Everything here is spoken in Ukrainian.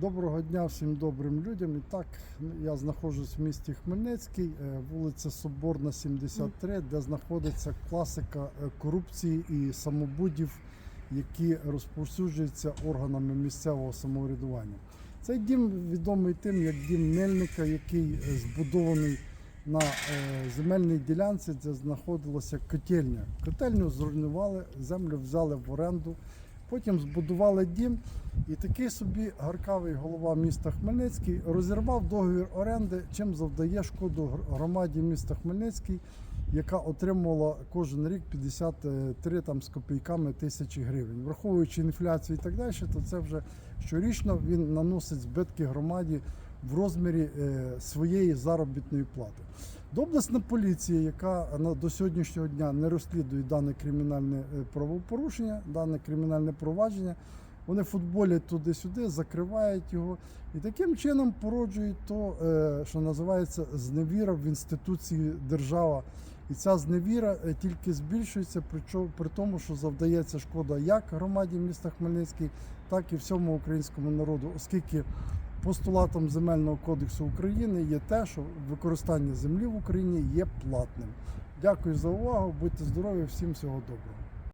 Доброго дня всім добрим людям. І так, я знаходжусь в місті Хмельницький, е, вулиця Соборна, 73, де знаходиться класика е, корупції і самобудів, які розповсюджуються органами місцевого самоврядування. Цей дім відомий тим, як дім Мельника, який збудований на е, земельній ділянці, де знаходилася котельня. Котельню зруйнували, землю взяли в оренду. Потім збудували дім, і такий собі гаркавий голова міста Хмельницький розірвав договір оренди, чим завдає шкоду громаді міста Хмельницький, яка отримувала кожен рік 53 там, з копійками тисячі гривень. Враховуючи інфляцію і так далі, то це вже щорічно він наносить збитки громаді в розмірі е, своєї заробітної плати. Доблесна поліція, яка до сьогоднішнього дня не розслідує дане кримінальне е, правопорушення, дане кримінальне провадження, вони футболять туди-сюди, закривають його і таким чином породжують то, е, що називається зневіра в інституції держава. І ця зневіра тільки збільшується, при тому, що завдається шкода як громаді міста Хмельницький, так і всьому українському народу, оскільки постулатом земельного кодексу України є те, що використання землі в Україні є платним. Дякую за увагу, будьте здорові, всім всього доброго.